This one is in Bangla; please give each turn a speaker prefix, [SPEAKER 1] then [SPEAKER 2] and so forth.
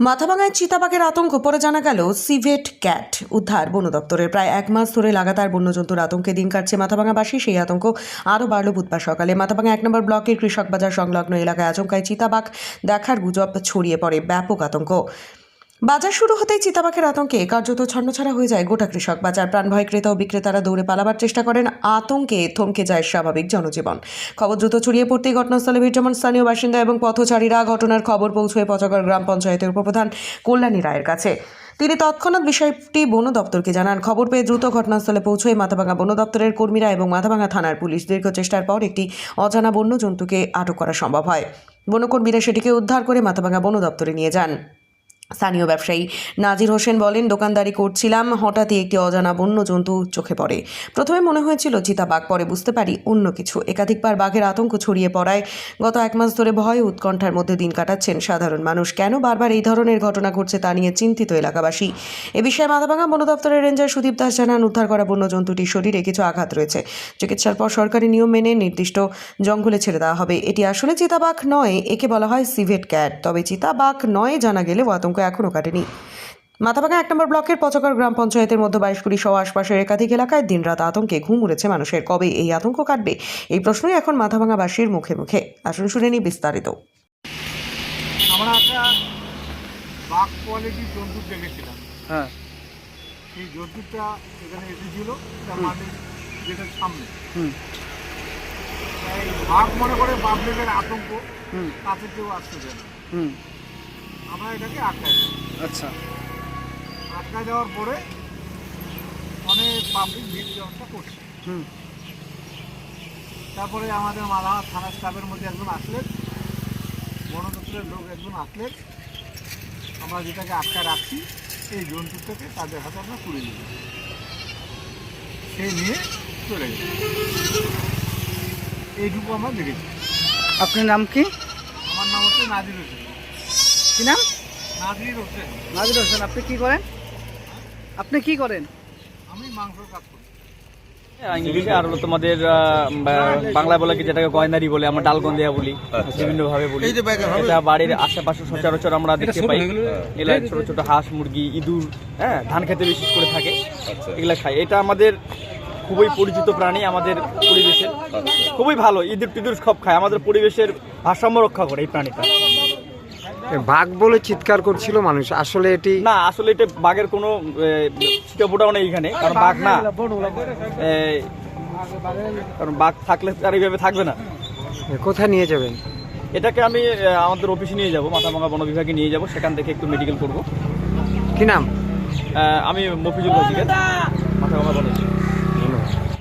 [SPEAKER 1] মাথাভাঙায় চিতাবাঘের আতঙ্ক, পরে জানা গেল, সিভেট ক্যাট উদ্ধার বন দপ্তরের। প্রায় এক মাস ধরে লাগাতার বন্যজন্তুর আতঙ্কে দিন কাটছে মাথাভাঙাবাসী। সেই আতঙ্ক আরও বাড়ল বুধবার সকালে। মাথাভাঙা এক নম্বর ব্লকের কৃষক বাজার সংলগ্ন এলাকায় আচমকায় চিতাবাঘ দেখার গুজব ছড়িয়ে পড়ে। ব্যাপক আতঙ্ক। বাজার শুরু হতেই চিতাবাঘের আতঙ্কে কার্যত ছন্নছাড়া হয়ে যায় গোটা কৃষক বাজার। প্রাণভয় ক্রেতা ও বিক্রেতারা দৌড়ে পালাবার চেষ্টা করেন, আতঙ্কে থমকে যায় স্বাভাবিক জনজীবন। খবর দ্রুত ছড়িয়ে পড়তেই ঘটনাস্থলে যেমন স্থানীয় বাসিন্দা এবং পথচারীরা ঘটনার খবর পৌঁছয় পচাগড় গ্রাম পঞ্চায়েতের উপপ্রধান কল্যাণী রায়ের কাছে। তিনি তৎক্ষণাৎ বিষয়টি বন দপ্তরকে জানান। খবর পেয়ে দ্রুত ঘটনাস্থলে পৌঁছয় মাথাভাঙা বন দপ্তরের কর্মীরা এবং মাথাভাঙা থানার পুলিশ দীর্ঘ চেষ্টার পর একটি অজানা বন্য জন্তুকে আটক করা সম্ভব হয়। বনকর্মীরা সেটিকে উদ্ধার করে মাথাভাঙা বন দপ্তরে নিয়ে যান। স্থানীয় ব্যবসায়ী নাজির হোসেন বলেন, দোকানদারি করছিলাম, হঠাৎই একটি অজানা বন্য জন্তু চোখে পড়ে। প্রথমে মনে হয়েছিল চিতাবাঘ পরে বুঝতে পারি অন্য কিছু। একাধিকবার বাঘের আতঙ্ক ছড়িয়ে পড়ায়। গত এক মাস ধরে ভয় উৎকণ্ঠার মধ্যে দিন কাটাচ্ছেন সাধারণ মানুষ। কেন বারবার এই ধরনের ঘটনা ঘটছে তা নিয়ে চিন্তিত এলাকাবাসী। এ বিষয়ে মাথাভাঙা বন দপ্তরের রেঞ্জার সুদীপ দাস জানান, উদ্ধার করা বন্য জন্তুটির শরীরে কিছু আঘাত রয়েছে। চিকিৎসার পর সরকারি নিয়ম মেনে নির্দিষ্ট জঙ্গলে ছেড়ে দেওয়া হবে। এটি আসলে চিতাবাঘ নয়, একে বলা হয় সিভেট ক্যাট। তবে চিতাবাঘ নয় জানা গেলেও আতঙ্ক এখনও কাটেনি। মাথাভাঙা এক নম্বর ব্লকের পচকর গ্রাম পঞ্চায়েতের মধ্যে বাইশপুরি সহ আশপাশের একাধিক এলাকায় দিনরাত আতঙ্কে ঘুম উড়েছে মানুষের। কবে এই আতঙ্ক কাটবে? এই প্রশ্নই এখন মাথাভাঙাবাসীর মুখে মুখে। আসুন শুনে নি বিস্তারিত।
[SPEAKER 2] আমরা একটা বাঘ কোয়ালিটির জন্তু দেখেছিলাম।
[SPEAKER 3] হ্যাঁ।
[SPEAKER 2] সেই জন্তুটা এখানে এসেছিল তার মানে যেটার সামনে।
[SPEAKER 3] হুম।
[SPEAKER 2] বাঘ মনে করে পাবলিকের আতঙ্ক
[SPEAKER 3] হুম।
[SPEAKER 2] তাতে কেউ আসতে দেয় না। আমরা এটাকে আটকাই দিই
[SPEAKER 3] আচ্ছা।
[SPEAKER 2] আটকায় দেওয়ার পরে অনেক পাবলিক ভিড় ব্যবস্থা করছে।
[SPEAKER 3] হুম।
[SPEAKER 2] তারপরে আমাদের মালাহাট থানা স্টাফের মধ্যে একজন আসলেন বন দপ্তরের লোক একজন আসলেন। আমরা যেটাকে আটকায় রাখছি এই জন্তুটাকে তাদের হাতে আমরা তুলে দিই সেই নিয়ে চলে গেছে এইটুকু আমরা দেখেছি।
[SPEAKER 3] আপনার নাম কি?
[SPEAKER 2] আমার নাম হচ্ছে নাজির হোসেন।
[SPEAKER 3] কি নাম?
[SPEAKER 2] নাজির হোসেন।
[SPEAKER 3] নাজির হোসেন আপনি কি করেন? আপনি কি করেন?
[SPEAKER 2] আমি মাংসর কাজ করি।
[SPEAKER 4] ইংলিশে আর তোমাদের বাংলায় বলে কি যেটাকে গয়নারি বলে আমরা ডালগন্দিয়া বলি বিভিন্ন ভাবে বলি। এটা বাড়ির আশেপাশে সচরাচর আমরা দেখতে পাই। এগুলা। ছোট ছোট হাঁস মুরগি ইঁদুর হ্যাঁ ধান খেতে বিশেষ করে থাকে। এগুলা খায়। এটা আমাদের খুবই পরিচিত প্রাণী আমাদের পরিবেশের। খুবই ভালো ইঁদুর টিদুর সব খায়। আমাদের পরিবেশের ভারসাম্য রক্ষা করে এই প্রাণীটা।
[SPEAKER 5] বাঘ বলে চিৎকার করছিল মানুষ। আসলে এটি
[SPEAKER 4] না আসলে এটা বাঘের কোনো ছিটা নেই এখানে কারণ বাঘ না। কারণ বাঘ থাকলে আর এইভাবে থাকবে না।
[SPEAKER 5] কোথায় নিয়ে যাবেন?
[SPEAKER 4] এটাকে আমি আমাদের অফিসে নিয়ে যাব মাথাভাঙা বন বিভাগে নিয়ে যাব সেখান থেকে একটু মেডিকেল করব।
[SPEAKER 5] কি নাম?
[SPEAKER 4] আমি মফিজুল হাজিকে